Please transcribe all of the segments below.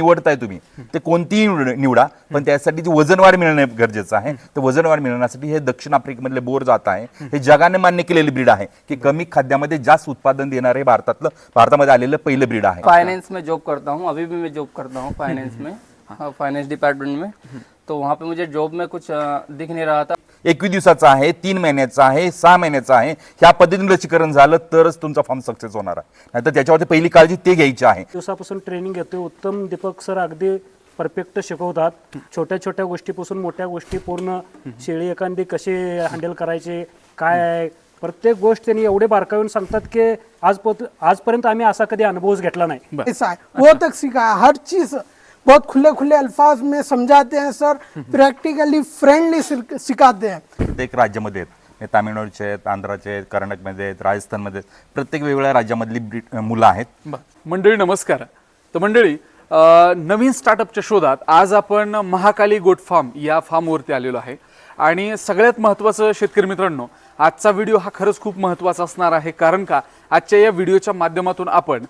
निवडताय तुम्ही. ते कोणतीही निवड- पण त्यासाठी जी वजनवाढ मिळणं गरजेचं आहे. तर वजनवाढ मिळवण्यासाठी हे दक्षिण आफ्रिकेमधले बोर जात आहे. हे जगाने मान्य केलेले ब्रीड आहे की कमी खाद्यामध्ये जास्त उत्पादन देणारे भारतातलं भारतामध्ये आलेलं पहिलं ब्रीड आहे. फाइनेंस में जॉब करता हूँ अभी भी मैं जॉब करता हूँ फाइनेंस में फाइनेंस डिपार्टमेंट में. तो वहाँ पे मुझे जॉब में कुछ दिख नहीं रहा था। एकवीस दिवसाचा आहे तीन महिन्याचा आहे सहा महिन्याचा आहे. ह्या पद्धतीने लसीकरण झालं तरच तुमचा फॉर्म सक्सेस होणार आहे. नाहीतर त्याच्यावरती पहिली काळजी ते घ्यायची आहे. दिवसापासून ट्रेनिंग घेतोय. उत्तम दीपक सर अगदी परफेक्ट शिकवतात. छोट्या छोट्या गोष्टीपासून मोठ्या गोष्टी पूर्ण शेळी एखादी कशी हँडल करायची काय आहे? प्रत्येक गोष्ट त्यांनी एवढे बारकावून सांगतात की आज आजपर्यंत आम्ही असा कधी अनुभवच घेतला नाही. वो तक हर चीज बहुत खुले खुले अल्फाज में समझाते हैं सर। प्रैक्टिकली फ्रेंडली सिखाते हैं। प्रत्येक राज्यामध्ये आहेत. तामिळनाडूचे आहेत आंध्राचे आहेत कर्नाटकमध्ये आहेत राजस्थानमध्ये आहेत. प्रत्येक वेगवेगळ्या राज्यामधली मुलं आहेत. बर. मंडळी नमस्कार. तर मंडळी अ, नवीन स्टार्टअपच्या शोधात आज आपण महाकाली गोट फार्म या फार्मवरती आलेलो आहे. आणि सगळ्यात महत्त्वाचं शेतकरी मित्रांनो आजचा व्हिडिओ हा खरंच खूप महत्त्वाचा असणार आहे. कारण का? आजच्या या व्हिडिओच्या माध्यमातून आपण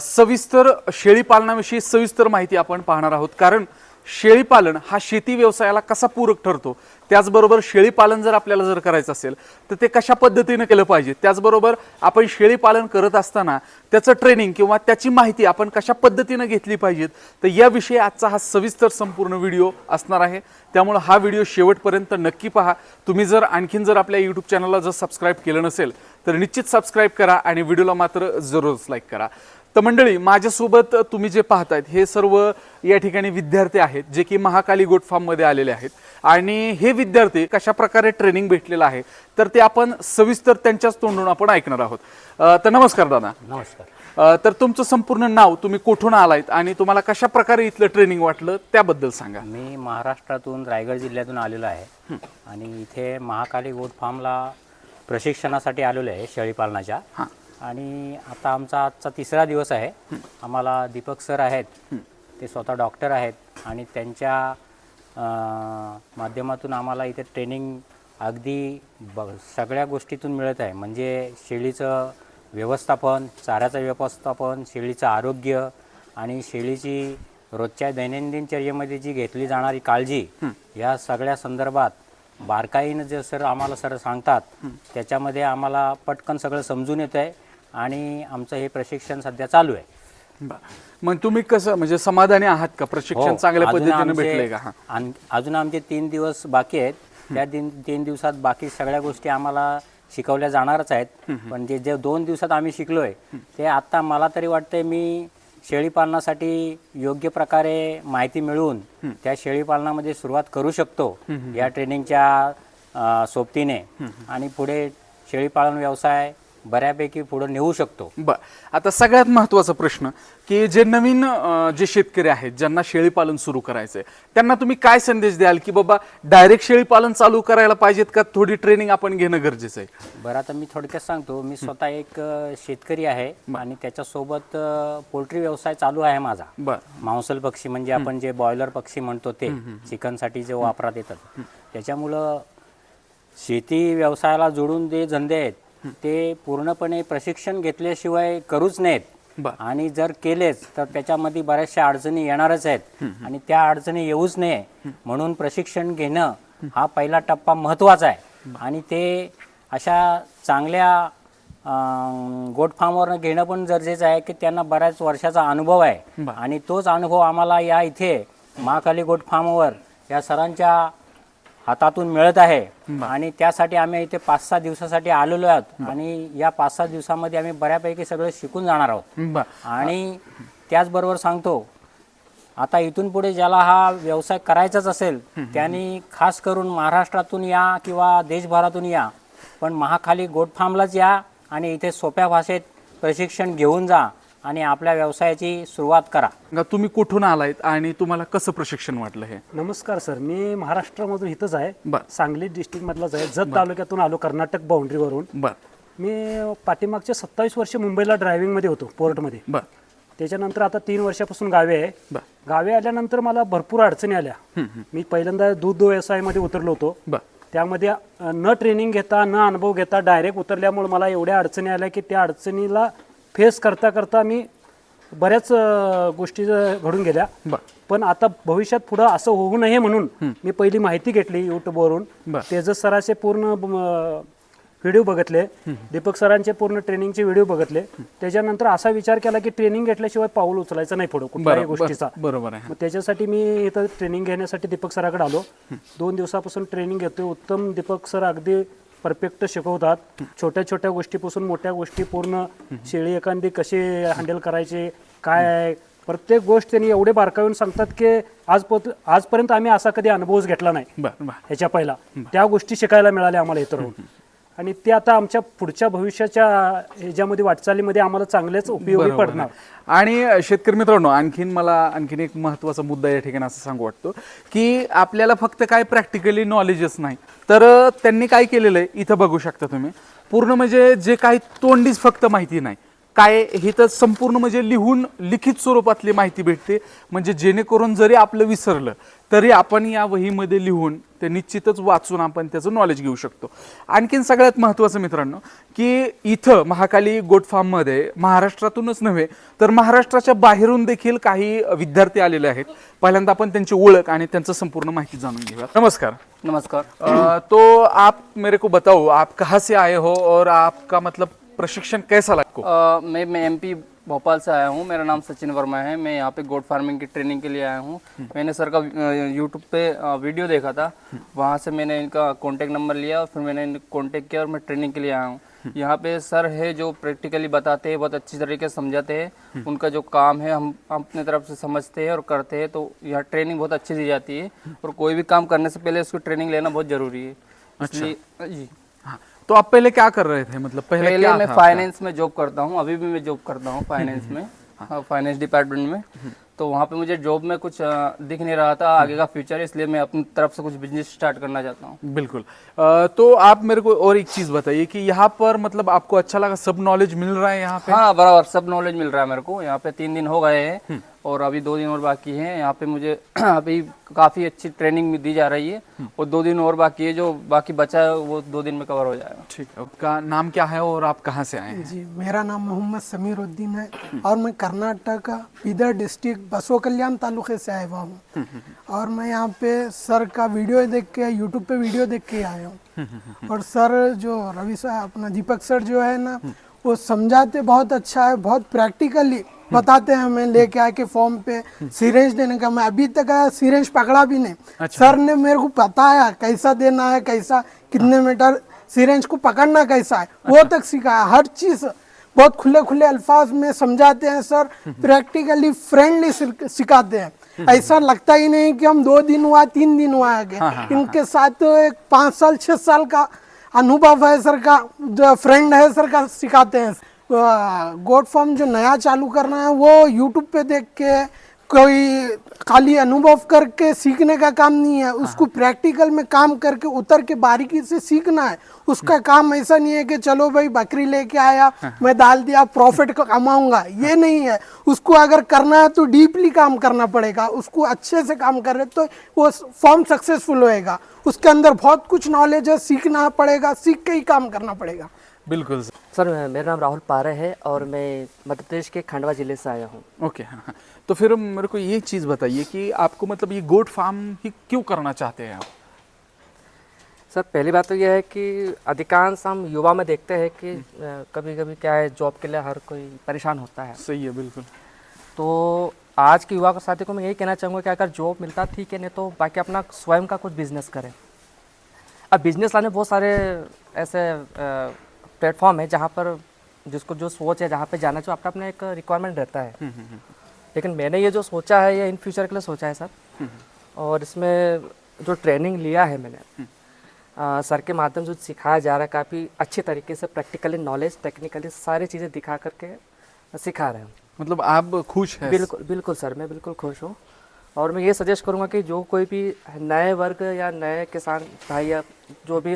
सविस्तर शेळीपालनाविषयी सविस्तर माहिती आपण पाहणार आहोत. कारण शेळीपालन हा शेती व्यवसायाला कसा पूरक ठरतो? त्याचबरोबर शेळीपालन जर आपल्याला जर करायचं असेल तर ते कशा पद्धतीनं केलं पाहिजे? त्याचबरोबर आपण शेळीपालन करत असताना त्याचं ट्रेनिंग किंवा त्याची माहिती आपण कशा पद्धतीनं घेतली पाहिजेत? तर याविषयी आजचा हा सविस्तर संपूर्ण व्हिडिओ असणार आहे. त्यामुळे हा व्हिडिओ शेवटपर्यंत नक्की पहा. तुम्ही जर आणखीन जर आपल्या यूट्यूब चॅनलला जर सबस्क्राईब केलं नसेल तर निश्चित सबस्क्राईब करा आणि व्हिडिओला मात्र जरूरच लाईक करा. तर मंडळी माझ्यासोबत तुम्ही जे पाहतायत हे सर्व या ठिकाणी विद्यार्थी आहेत जे की महाकाली गोट फार्ममध्ये आलेले आहेत. आणि हे विद्यार्थी कशा प्रकारे ट्रेनिंग भेटलेलं आहे तर ते आपण सविस्तर त्यांच्याच तोंडून आपण ऐकणार आहोत. तर नमस्कार दादा. नमस्कार. तर तुमचं संपूर्ण नाव तुम्ही कुठून आलायत आणि तुम्हाला कशा प्रकारे इथलं ट्रेनिंग वाटलं त्याबद्दल सांगा. मी महाराष्ट्रातून रायगड जिल्ह्यातून आलेलो आहे आणि इथे महाकाली गोट फार्मला प्रशिक्षणासाठी आलेलो आहे शेळीपालनाच्या. हां. आणि आता आमचा आजचा तिसरा दिवस आहे. आम्हाला दीपक सर आहेत. ते स्वतः डॉक्टर आहेत आणि त्यांच्या माध्यमातून आम्हाला इथे ट्रेनिंग अगदी ब सगळ्या गोष्टीतून मिळत आहे. म्हणजे शेळीचं व्यवस्थापन चाऱ्याचं व्यवस्थापन शेळीचं आरोग्य आणि शेळीची रोजच्या दैनंदिन चर्येमध्ये जी घेतली जाणारी काळजी या सगळ्या संदर्भात बारकाईनं जे सर आम्हाला सर सांगतात त्याच्यामध्ये आम्हाला पटकन सगळं समजून येतं आहे आणि आमचं हे प्रशिक्षण सध्या चालू आहे. मग तुम्ही कसं म्हणजे समाधानी आहात का? प्रशिक्षण हो, चांगल्या अजून पद्धतीने आमचे- भेटलंय का? हा. अजून आमचे तीन दिवस बाकी आहेत. त्या तीन तीन दिवसात बाकी सगळ्या गोष्टी आम्हाला शिकवल्या जाणारच आहेत. पण जे जे दोन दिवसात आम्ही शिकलोय ते आता मला तरी वाटतंय मी शेळीपालनासाठी योग्य प्रकारे माहिती मिळवून त्या शेळीपालनामध्ये सुरुवात करू शकतो या ट्रेनिंगच्या अं, सोबतीने. आणि पुढे शेळीपालन व्यवसाय बऱ्यापैकी पुढे नेऊ शकतो. बर आता सगळ्यात महत्त्वाचा प्रश्न की जे नवीन अं, जे शेतकरी आहेत ज्यांना शेळीपालन सुरू करायचंय त्यांना तुम्ही काय संदेश द्याल की बाबा डायरेक्ट शेळीपालन चालू करायला पाहिजेत का? थोडी ट्रेनिंग आपण घेणं गरजेचं आहे. बरं आता मी थोडक्यात सांगतो मी स्वतः एक अ, शेतकरी आहे आणि त्याच्यासोबत अ, पोल्ट्री व्यवसाय चालू आहे माझा. बर. मांसल पक्षी म्हणजे आपण जे बॉयलर पक्षी म्हणतो ते चिकनसाठी जे वापरात येतात. त्याच्यामुळं शेती व्यवसायाला जोडून जे धंदे आहेत ते पूर्णपणे प्रशिक्षण घेतल्याशिवाय करूच बर. आणि जर केलेच तर त्याच्यामध्ये बऱ्याचशा अडचणी येणारच आहेत. आणि त्या अडचणी येऊच नये. म्हणून प्रशिक्षण घेणं हा. पहिला टप्पा महत्त्वाचा आहे. आणि ते अशा चांगल्या गोट फार्मवर घेणं पण गरजेचं आहे की त्यांना बऱ्याच वर्षाचा अनुभव आहे. आणि तोच अनुभव आम्हाला या इथे महाकाली गोट फार्मवर या सरांच्या हातातून मिळत आहे. आणि त्यासाठी आम्ही इथे पाच सहा दिवसासाठी आलेलो आहोत. आणि या पाच सहा दिवसामध्ये आम्ही बऱ्यापैकी सगळं शिकून जाणार आहोत. आणि त्याचबरोबर सांगतो आता इथून पुढे ज्याला हा व्यवसाय करायचाच असेल त्यांनी खास करून महाराष्ट्रातून या किंवा देशभरातून या पण महाखाली गोट फार्मलाच या आणि इथे सोप्या भाषेत प्रशिक्षण घेऊन जा. आणि आपल्या व्यवसायाची सुरुवात करा. का तुम्ही कुठून आलायत आणि तुम्हाला कसं प्रशिक्षण वाटलं हे? नमस्कार सर मी महाराष्ट्रामधून इथंच आहे. बर. सांगली डिस्ट्रिक्ट मधलाच आहे. जत तालुक्यातून आलो कर्नाटक बाउंड्रीवरून बर. मी पाठीमागचे सत्तावीस वर्ष मुंबईला ड्रायव्हिंगमध्ये होतो पोर्टमध्ये. बर. त्याच्यानंतर आता तीन वर्षापासून गावी आहे. बर. गावी आल्यानंतर मला भरपूर अडचणी आल्या. मी पहिल्यांदा दूध व्यवसायामध्ये उतरलो होतो. बर. त्यामध्ये अ, न ट्रेनिंग घेता न अनुभव घेता डायरेक्ट उतरल्यामुळे मला एवढ्या अडचणी आल्या की त्या अडचणीला फेस करता करता मी बऱ्याच अं, गोष्टी घडून गेल्या. पण आता भविष्यात पुढं असं होऊ नये म्हणून मी पहिली माहिती घेतली युट्यूबवरून. बरं. तेजस सराचे पूर्ण व्हिडिओ बघितले. दीपक सरांचे पूर्ण ट्रेनिंगचे व्हिडिओ बघितले. त्याच्यानंतर असा विचार केला की ट्रेनिंग घेतल्याशिवाय पाऊल उचलायचं नाही पुढं कुठल्याही बरं, गोष्टीचा. बरोबर आहे. मग त्याच्यासाठी मी इथं ट्रेनिंग घेण्यासाठी दीपक सराकडे आलो. दोन दिवसापासून ट्रेनिंग घेतोय. उत्तम दीपक सर अगदी परफेक्ट शिकवतात. छोट्या छोट्या गोष्टीपासून मोठ्या गोष्टी पूर्ण शेळी एखादी कशी हँडल करायची काय आहे? प्रत्येक गोष्ट त्यांनी एवढे बारकावून सांगतात की आज आजपर्यंत आम्ही असा कधी अनुभवच घेतला नाही. ह्याच्या पहिला. त्या गोष्टी शिकायला मिळाल्या आम्हाला राहून आणि ते आता आमच्या पुढच्या भविष्याच्या ह्याच्यामध्ये वाटचालीमध्ये आम्हाला चांगलेच उपयोगी पडणार. आणि शेतकरी मित्रांनो आणखीन मला आणखीन एक महत्त्वाचा मुद्दा या ठिकाणी असं सांगू वाटतो की आपल्याला फक्त काय प्रॅक्टिकली नॉलेजच नाही. तर त्यांनी काय केलेलं आहे? इथं बघू शकता तुम्ही. पूर्ण म्हणजे जे काही तोंडीच फक्त माहिती नाही. काय ही तर संपूर्ण म्हणजे लिहून लिखित स्वरूपातली माहिती भेटते. म्हणजे जेणेकरून जरी आपलं विसरलं तरी आपण या वहीमध्ये लिहून ते निश्चितच वाचून आपण त्याचं नॉलेज घेऊ शकतो. आणखीन सगळ्यात महत्त्वाचं मित्रांनो की इथं महाकाली गोट फार्ममध्ये महाराष्ट्रातूनच नव्हे तर महाराष्ट्राच्या बाहेरून देखील काही विद्यार्थी आलेले आहेत. पहिल्यांदा आपण त्यांची ओळख आणि त्यांचं संपूर्ण माहिती जाणून घेऊया नमस्कार. नमस्कार. तो आप मेरे को बताओ आप कहाँ से आए हो और आपका मतलब प्रशिक्षण कैसा लगा आपको? मैं मैं एमपी भोपाल से आया हूँ मेरा नाम सचिन वर्मा है मैं यहाँ पे गोट फ़ार्मिंग की ट्रेनिंग के लिए आया हूँ। मैंने सर का यूट्यूब पे वीडियो देखा था। वहाँ से मैंने इनका कॉन्टेक्ट नंबर लिया और फिर मैंने इनको कॉन्टेक्ट किया और मैं ट्रेनिंग के लिए आया हूँ। यहाँ पे सर है जो प्रैक्टिकली बताते हैं बहुत अच्छी तरीके से समझाते हैं। उनका जो काम है हम अपने तरफ़ से समझते हैं और करते हैं तो यहाँ ट्रेनिंग बहुत अच्छी दी जाती है। और कोई भी काम करने से पहले उसकी ट्रेनिंग लेना बहुत ज़रूरी है। इसलिए जी। तो आप पहले क्या कर रहे थे? मतलब पहले, पहले क्या मैं फाइनेंस में जॉब करता हूँ अभी भी मैं जॉब करता हूँ फाइनेंस में हाँ, फाइनेंस डिपार्टमेंट में। तो वहाँ पे मुझे जॉब में कुछ दिख नहीं रहा था आगे का फ्यूचर इसलिए मैं अपनी तरफ़ से कुछ बिज़नेस स्टार्ट करना चाहता हूँ। बिल्कुल। अ, तो आप मेरे को और एक चीज़ बताइए कि यहाँ पर मतलब आपको अच्छा लगा सब नॉलेज मिल रहा है यहाँ पे? हाँ बराबर सब नॉलेज मिल रहा है मेरे को। यहाँ पे तीन दिन हो गए हैं। और अभी दो दिन और बाकी हैं। यहाँ पे मुझे अभी काफ़ी अच्छी ट्रेनिंग भी दी जा रही है। और दो दिन और बाकी है जो बाकी बचा है वो दो दिन में कवर हो जाएगा। ठीक है आपका नाम क्या है और आप कहाँ से आए हैं? जी मेरा नाम मोहम्मद समीर उद्दीन है और मैं कर्नाटक बीदर डिस्ट्रिक्ट बसो कल्याण तालुके से आया हुआ हूँ। और मैं यहाँ पे सर का वीडियो देख के यूट्यूब पे वीडियो देख के आया हूँ। और सर जो रवि सर अपना दीपक सर जो है ना वो समझाते बहुत अच्छा है बहुत प्रैक्टिकली बताते हैं हमें लेके आके फॉर्म पे सिरेंज देने का। मैं अभी तक सिरेंज पकड़ा भी नहीं। अच्छा। सर ने मेरे को बताया कैसा देना है कैसा कितने मीटर सिरेंज को पकड़ना कैसा है। अच्छा। वो तक सिखाया। हर चीज़ बहुत खुले खुले अल्फाज में समझाते हैं सर। प्रैक्टिकली फ्रेंडली सिखाते हैं। ऐसा लगता ही नहीं कि हम दो दिन हुआ तीन दिन हुआ है गए इनके साथ तो एक पाँच साल छह साल का अनुभव है सर का जो फ्रेंड है सर का सिखाते हैं। गोड फॉर्म जो नया चालू करना है वो यूट्यूब पे देख के कोई खाली अनुभव करके सीखने का काम नहीं है। उसको प्रैक्टिकल में काम करके उतर के बारीकी से सीखना है। उसका काम ऐसा नहीं है कि चलो भाई बकरी लेके आया मैं डाल दिया प्रॉफिट कमाऊँगा। ये नहीं है। उसको अगर करना है तो डीपली काम करना पड़ेगा। उसको अच्छे से काम कर तो वो फॉर्म सक्सेसफुल होएगा। उसके अंदर बहुत कुछ नॉलेज है सीखना पड़ेगा सीख के ही काम करना पड़ेगा। बिल्कुल सर। सर मेरा नाम राहुल पारे है और मैं मध्य प्रदेश के खंडवा ज़िले से आया हूँ। ओके हाँ हाँ। तो फिर मेरे को ये चीज़ बताइए कि आपको मतलब ये गोट फार्म ही क्यों करना चाहते हैं आप? सर पहली बात तो यह है कि अधिकांश हम युवा में देखते हैं कि कभी कभी क्या है जॉब के लिए हर कोई परेशान होता है। सही है बिल्कुल। तो आज के युवा को साथी को मैं यही कहना चाहूँगा कि अगर जॉब मिलता ठीक है नहीं तो बाकी अपना स्वयं का कुछ बिज़नेस करें। अब बिज़नेस लाने बहुत सारे ऐसे प्लेटफॉर्म है जहाँ पर जिसको जो सोच है जहाँ पे जाना चाहिए आपका अपना एक रिक्वायरमेंट रहता है। लेकिन मैंने ये जो सोचा है ये इन फ्यूचर के लिए सोचा है सर। और इसमें जो ट्रेनिंग लिया है मैंने आ, सर के माध्यम से जो सिखाया जा रहा है काफ़ी अच्छे तरीके से प्रैक्टिकली नॉलेज टेक्निकली सारी चीज़ें दिखा करके सिखा रहे हैं। मतलब आप खुश हैं? बिल्कुल बिल्कुल सर मैं बिल्कुल खुश हूँ। और मैं ये सजेस्ट करूँगा कि जो कोई भी नए वर्ग या नए किसान भाई या जो भी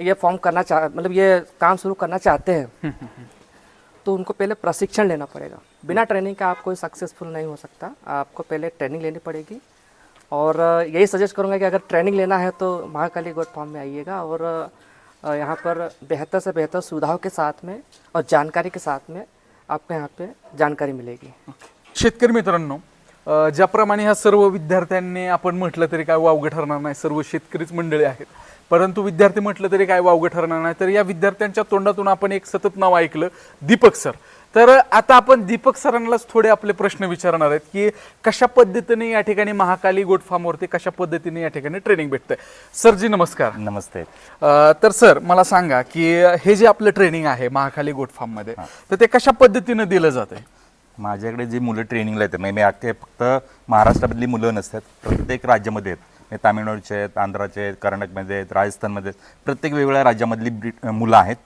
ये फॉर्म करना चाह मतलब ये काम शुरू करना चाहते हैं तो उनको पहले प्रशिक्षण लेना पड़ेगा। बिना ट्रेनिंग का आप कोई सक्सेसफुल नहीं हो सकता। आपको पहले ट्रेनिंग लेनी पड़ेगी। और यही सजेस्ट करूँगा कि अगर ट्रेनिंग लेना है तो महाकाली गोट फॉर्म में आइएगा और यहाँ पर बेहतर से बेहतर सुविधाओं के साथ में और जानकारी के साथ में आपको यहाँ पे जानकारी मिलेगी। शेतकरी मित्रांनो ज्याप्रमाणे ह्या सर्व विद्यार्थ्यांनी आपण म्हटलं तरी काय वावगं ठरणार नाही. सर्व शेतकरीच मंडळी आहेत. परंतु विद्यार्थी म्हटलं तरी काय वावगं ठरणार नाही. तर या विद्यार्थ्यांच्या तोंडातून आपण एक सतत नाव ऐकलं दीपक सर. तर आता आपण दीपक सरांनाच थोडे आपले प्रश्न विचारणार आहेत की कशा पद्धतीने या ठिकाणी महाकाली गोट फार्मवरती कशा पद्धतीने या ठिकाणी ट्रेनिंग भेटतंय? सरजी नमस्कार. नमस्ते. तर सर मला सांगा की हे जे आपलं ट्रेनिंग आहे महाकाली गोट फार्ममध्ये तर ते कशा पद्धतीनं दिलं जातंय? माझ्याकडे जे मुलं ट्रेनिंगला येतात म्हणजे मी अख्खे फक्त महाराष्ट्रामधली मुलं नसतात प्रत्येक राज्यामध्ये आहेत. तामिळनाडूचे आहेत आंध्राचे आहेत कर्नाटकमध्ये आहेत राजस्थानमध्ये आहेत. प्रत्येक वेगवेगळ्या राज्यामधली ब्रि- मुलं आहेत.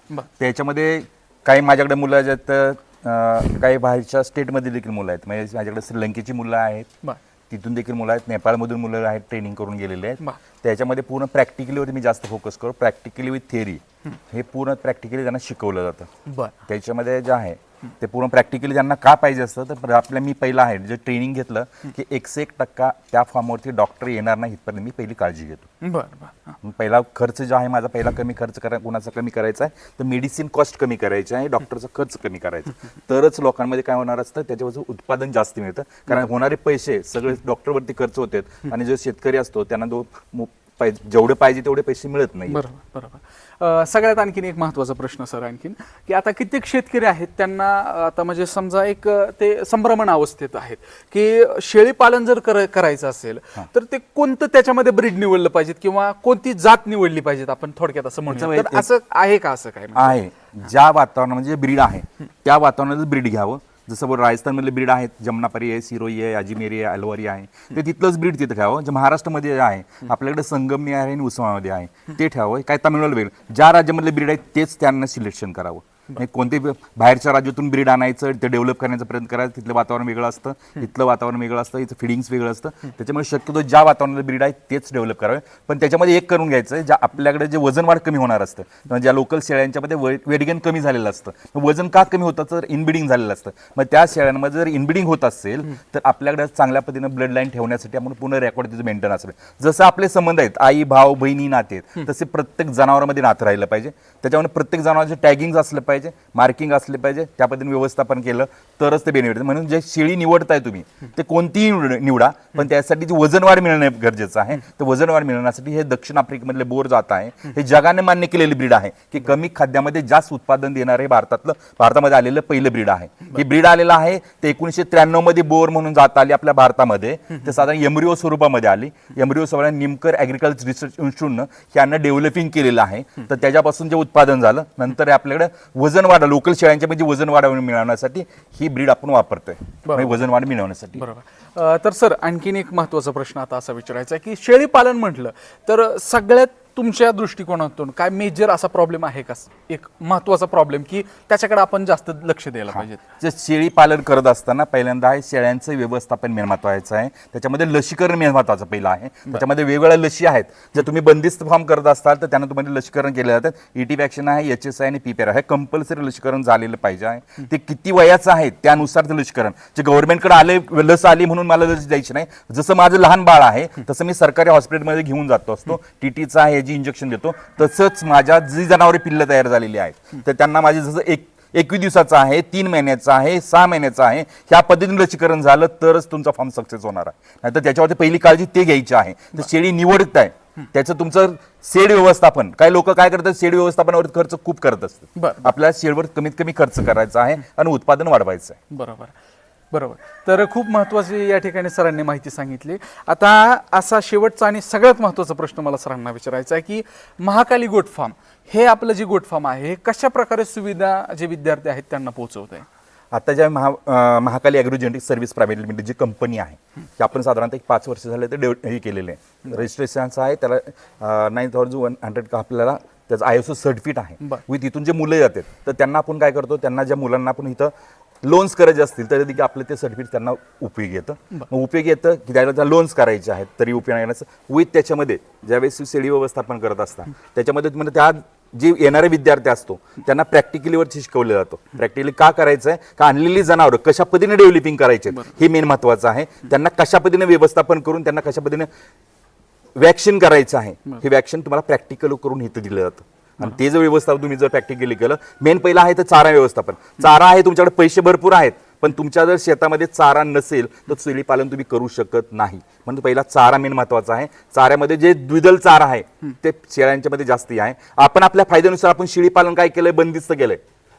त्याच्यामध्ये काही माझ्याकडे मुलं आहेत अं, काही बाहेरच्या स्टेटमध्ये देखील मुलं आहेत. म्हणजे माझ्याकडे श्रीलंकेची मुलं आहेत. बर. तिथून देखील मुलं आहेत. नेपाळमधून मुलं आहेत ट्रेनिंग करून गेलेले आहेत. वा. त्याच्यामध्ये पूर्ण प्रॅक्टिकलीवर मी जास्त फोकस करू. Practically with theory. हे पूर्ण प्रॅक्टिकली त्यांना शिकवलं जातं. बर. त्याच्यामध्ये जे आहे ते पूर्ण प्रॅक्टिकली त्यांना का पाहिजे असतं तर आपल्या मी पहिलं आहे जे ट्रेनिंग घेतलं की एकशे एक टक्का त्या फॉर्मवरती डॉक्टर येणार नाही इथपर्यंत मी पहिली काळजी घेतो. बर बर पहिला खर्च जो आहे माझा पहिला कमी खर्च करा कुणाचा कमी करायचा आहे तर मेडिसिन कॉस्ट कमी करायची आहे डॉक्टरचा खर्च कमी करायचा तरच लोकांमध्ये काय होणार असतं त्याच्यावरचं उत्पादन जास्त मिळतं. कारण होणारे पैसे सगळे डॉक्टरवरती खर्च होतात. आणि जो शेतकरी असतो त्यांना जो पाहिजे- जेवढे पाहिजे तेवढे पैसे मिळत नाही. बरोबर बरोबर. सगळ्यात आणखीन एक महत्त्वाचा प्रश्न सर आणखीन की आता कित्येक शेतकरी आहेत त्यांना आता म्हणजे समजा एक ते संभ्रमण अवस्थेत आहेत की शेळी पालन जर कर- करायचं असेल तर ते कोणतं त्याच्यामध्ये ब्रीड निवडलं पाहिजेत किंवा कोणती जात निवडली पाहिजेत आपण थोडक्यात असं म्हणतो असं आहे का असं काय? आहे. ज्या वातावरणामध्ये जे ब्रीड आहे त्या वातावरणात ब्रीड घ्यावं. जसं राजस्थानमधले ब्रीड आहेत जमनापरी आहे सिरोई आहे अजिमेरी आहे अलवारी आहे. ते तिथलंच ब्रीड तिथं ठेवावं. जे महाराष्ट्रामध्ये आहे आपल्याकडे संगमनी आहे आणि उस्मामध्ये आहे. ते ठेवावं. काय तामिळनाडू वेगळं. ज्या राज्यामधले ब्रीड आहेत तेच त्यांना सिलेक्शन करावं. नाही कोणते बाहेरच्या राज्यातून ब्रीड आणायचं ते डेव्हलप करण्याचा प्रयत्न करायचा तिथलं वातावरण वेगळं असतं इथलं वातावरण वेगळं असतं इथं फिडिंग्स वेगळं असतं. त्याच्यामुळे शक्यतो ज्या वातावरणात ब्रीड आहे तेच डेव्हलप करावे. पण त्याच्यामध्ये एक करून घ्यायचं ज्या आपल्याकडे जे वजन वाढ कमी होणार असतं किंवा ज्या लोकल शेळ्यांच्यामध्ये वेडगेन कमी झालेलं असतं वजन का कमी होतं तर इनबिडिंग झालेलं असतं. मग त्या शेळ्यांमध्ये जर इनबिडिंग होत असेल तर आपल्याकडे चांगल्या पद्धतीनं ब्लड लाईन ठेवण्यासाठी आपण पूर्ण रेकॉर्ड त्याचं मेंटेन असेल जसं आपले संबंध आहेत आई भाऊ बहिणी नाते आहेत तसे प्रत्येक जनावरांमध्ये नातं राहिलं पाहिजे. त्याच्यामध्ये प्रत्येक जनावरांचे टॅगिंग असलं पाहिजे. मार्किंग असले पाहिजे त्या पद्धतीने व्यवस्थापन केलं तरच ते बेनिफिट म्हणून जे शेळी निवडताय तुम्ही ते कोणतीही निवड- पण त्यासाठी जी वजन वाढ मिळणं गरजेचं आहे तर वजन वाढ मिळवण्यासाठी हे दक्षिण आफ्रिकेमधले बोर जात आहे. हे जगाने मान्य केलेली ब्रीड आहे की कमी खाद्यामध्ये जास्त उत्पादन देणारे हे भारतातलं भारतामध्ये आलेलं पहिलं ब्रीड आहे. ही ब्रीड आलेलं आहे ते एकोणीशे त्र्याण्णवमध्ये बोर म्हणून जात आली आपल्या भारतामध्ये. ते साधारण एम्ब्रिओ स्वरूपामध्ये आली. एम्ब्रिओ स्वरूपात निमकर ॲग्रिकल्चर रिसर्च इन्स्टिट्यूटनं यांना डेव्हलपिंग केलेलं आहे. तर त्याच्यापासून जे उत्पादन झालं नंतर आपल्याकडे वजन वाढ लोकल शेळ्यांच्या म्हणजे वजन वाढ मिळवण्यासाठी ही ब्रीड आपण वापरतोय. म्हणजे वजन वाढ मिळवण्यासाठी. बरोबर. तर सर आणखीन एक महत्त्वाचा प्रश्न आता असा विचारायचा आहे की शेळी पालन म्हटलं तर सगळ्यात तुमच्या दृष्टिकोनातून काय मेजर असा प्रॉब्लेम आहे का? एक महत्त्वाचा प्रॉब्लेम की त्याच्याकडे आपण जास्त लक्ष द्यायला पाहिजे. जे शेळी पालन करत असताना पहिल्यांदा आहे शेळ्यांचं व्यवस्थापन मेन महत्वाचं आहे. त्याच्यामध्ये लसीकरण मेन महत्वाचं पहिलं आहे. त्याच्यामध्ये वेगवेगळ्या लशी आहेत. जर तुम्ही बंदिस्त फॉर्म करत असाल तर त्यांना तुम्हाला लसीकरण केले जातात ईटी वॅक्सिन आहे एच एस आय आणि पीपीआर हे कंपल्सरी लसीकरण झालेलं पाहिजे आहे. ते किती वयाचं आहे त्यानुसार ते लसीकरण. जे गव्हर्नमेंटकडे आले लस आली म्हणून मला लस द्यायची नाही. जसं माझं लहान बाळ आहे तसं मी सरकारी हॉस्पिटलमध्ये घेऊन जातो असतो. टीटीचा आहे जी इंजेक्शन देतो तसंच माझ्या जी जनावरे पिल्लं तयार झालेली आहेत तर त्यांना माझे जसं एक एकवीस दिवसाचा आहे तीन महिन्याचा आहे सहा महिन्याचा आहे ह्या पद्धतीने लसीकरण झालं तरच तुमचा फॉर्म सक्सेस होणार आहे. नाहीतर त्याच्यावरती पहिली काळजी ते घ्यायची आहे. तर शेळी निवडत आहे. त्याचं तुमचं शेड व्यवस्थापन काही लोक काय करतात शेड व्यवस्थापनावर खर्च खूप करत असतात. आपल्या शेडवर कमीत कमी खर्च करायचा आहे आणि उत्पादन वाढवायचं आहे. बरोबर. बरोबर. तर खूप महत्वाची या ठिकाणी सरांनी माहिती सांगितली. आता असा शेवटचा आणि सगळ्यात महत्त्वाचा प्रश्न मला सरांना विचारायचा आहे की महाकाली गोट फार्म हे आपलं जे गोट फार्म आहे हे कशा प्रकारे सुविधा जे विद्यार्थी आहेत त्यांना पोहोचवत आहे आता ज्या Maha Mahakali agrogenetic service private limited जी कंपनी आहे ती आपण साधारणतः एक पाच वर्ष झाले ते डेव्ह हे केलेले आहे. रजिस्ट्रेशनचं आहे त्याला नाईन थाउजंड वन हंड्रेड का आपल्याला त्याचं आय एस ओ सर्टिफिकेट आहे. विथ इथून जे मुलं येतात तर त्यांना आपण काय करतो त्यांना ज्या मुलांना आपण इथं लोन्स करायचे असतील तर देखील आपलं ते सर्टिफिकेट त्यांना उपयोगी येतं. मग उपयोगी येतं की त्याला त्या लोन्स करायचे आहेत तरी उपयोग येण्याचं विथ त्याच्यामध्ये ज्यावेळेस शेळी व्यवस्थापन करत असतात त्याच्यामध्ये तुम्हाला त्या जे येणारे विद्यार्थी असतो त्यांना प्रॅक्टिकलीवरती शिकवलं जातं. प्रॅक्टिकली का करायचं आहे का आणलेली जनावरं कशा पद्धतीने डेव्हलपिंग करायचे? हे मेन महत्वाचं आहे. त्यांना कशा पद्धतीने व्यवस्थापन करून त्यांना कशा पद्धतीने वॅक्सिन करायचं आहे? हे वॅक्सिन तुम्हाला प्रॅक्टिकल करून इथं दिलं जातं. आणि ते जर व्यवस्थापन तुम्ही जर प्रॅक्टिकली केलं मेन पहिलं आहे तर चारा व्यवस्थापन. चारा आहे तुमच्याकडे पैसे भरपूर आहेत पण तुमच्या जर शेतामध्ये चारा नसेल तर शेळी पालन तुम्ही करू शकत नाही. म्हणून पहिला चारा मेन महत्त्वाचा आहे. चाऱ्यामध्ये जे द्विदल चारा आहे ते शेळ्यांच्या मध्ये जास्ती आहे. आपण आपल्या फायद्यानुसार आपण शेळी पालन काय केलंय? बंदिस्त केलंय.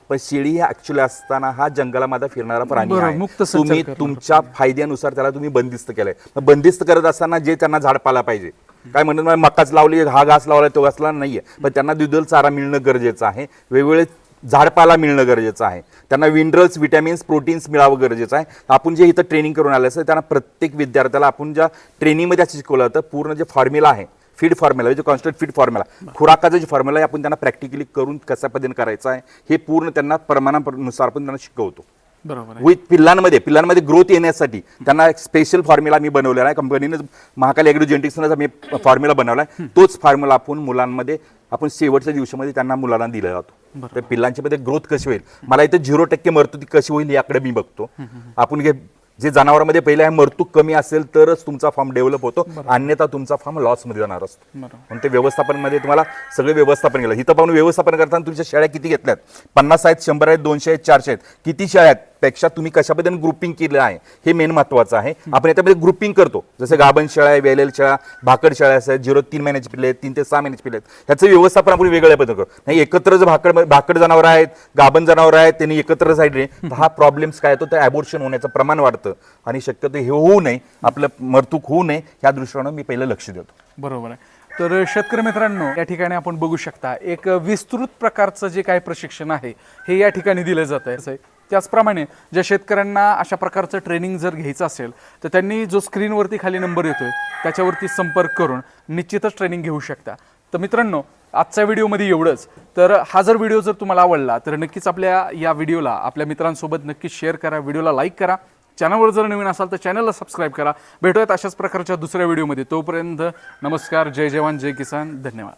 पण शेळी ही ऍक्च्युली असताना हा जंगलामध्ये फिरणारा प्राणी आहे. तुम्ही तुमच्या फायद्यानुसार त्याला तुम्ही बंदिस्त केलंय. बंदिस्त करत असताना जे त्यांना झाड पाला पाहिजे काय म्हणत मला मकाच लावली हा घास लावला तो घासला नाहीये. पण त्यांना द्विदल चारा मिळणं गरजेचं आहे. वेगवेगळे झाडपाला मिळणं गरजेचं आहे. त्यांना विनरल्स विटॅमिन्स प्रोटीन्स मिळावं गरजेचं आहे. आपण जे इथं ट्रेनिंग करून आलं असं त्यांना प्रत्येक विद्यार्थ्याला आपण ज्या ट्रेनिंगमध्ये असं शिकवलं होतं पूर्ण जे फॉर्म्युला आहे फीड फॉर्म्युला म्हणजे कॉन्स्टंट फीड फॉर्म्युला खुराकाचा जे फॉर्म्युला आहे आपण त्यांना प्रॅक्टिकली करून कशा पद्धतीने करायचं आहे हे पूर्ण त्यांना प्रमाणानुसार आपण त्यांना शिकवतो. बरोबर विथ पिल्लांमध्ये पिल्लांमध्ये ग्रोथ येण्यासाठी. त्यांना एक स्पेशल फॉर्म्युला मी बनवलेला आहे. कंपनीनं महाकाली ॲग्रोजेंटिक्सचा मी फॉर्म्युला बनवला आहे. तोच फॉर्म्युला आपण मुलांमध्ये आपण शेवटच्या दिवसामध्ये त्यांना मुलांना दिला जातो. तर पिल्लांच्या मध्ये ग्रोथ कशी होईल? मला इथे झिरो टक्के मरतो ती कशी होईल याकडे मी बघतो. आपण हे जे जनावरांमध्ये पहिले आहे मरतूक कमी असेल तरच तुमचा फार्म डेव्हलप होतो. अन्यथा तुमचा फार्म लॉसमध्ये जाणार असतो. म्हणून ते व्यवस्थापनमध्ये तुम्हाला सगळे व्यवस्थापन केलं. इथं पाहून व्यवस्थापन करताना तुमच्या शेळ्या किती घेतल्यात? पन्नास आहेत शंभर आहेत दोनशे आहेत चारशे आहेत. किती शेळ्या आहेत? पेक्षा तुम्ही कशा पद्धतीने ग्रुपिंग केलं आहे हे मेन महत्वाचं आहे. आपण याच्यामध्ये ग्रुपिंग करतो. जसं गाभण शेळा आहे वेलेल शेळा भाकड शेळा असतात झिरो तीन महिन्याचे पिल्ले आहेत तीन ते सहा महिन्याचे पिल्ले आहेत. ह्याचं व्यवस्थापन आपण वेगळ्या पद्धतीने करतो. नाही एकत्र जर भाकड भाकड जनावर आहेत गाभण जनावर आहेत त्यांनी एकत्र साईडने तर हा प्रॉब्लेम्स काय येतो? तर ॲबोर्शन होण्याचं प्रमाण वाढतं. आणि शक्यतो हे होऊ नये आपलं मरतूक होऊ नये या दृष्टीनं मी पहिलं लक्ष देतो. बरोबर आहे. तर शेतकरी मित्रांनो या ठिकाणी आपण बघू शकता एक विस्तृत प्रकारचं जे काही प्रशिक्षण आहे हे या ठिकाणी दिलं जात आहे त्याचप्रमाणे ज्या शेतकऱ्यांना अशा प्रकारचं ट्रेनिंग जर घ्यायचं असेल तर त्यांनी जो स्क्रीनवरती खाली नंबर येतोय त्याच्यावरती संपर्क करून निश्चितच ट्रेनिंग घेऊ शकता. तर मित्रांनो आजच्या व्हिडिओमध्ये एवढंच. तर हा जर व्हिडिओ जर तुम्हाला आवडला तर नक्कीच आपल्या या व्हिडिओला आपल्या मित्रांसोबत नक्कीच शेअर करा व्हिडिओला लाईक करा. चॅनलवर जर नवीन असाल तर चॅनलला सबस्क्राईब करा. भेटूयात अशाच प्रकारच्या दुसऱ्या व्हिडिओमध्ये. तोपर्यंत नमस्कार जय जवान जय किसान. धन्यवाद.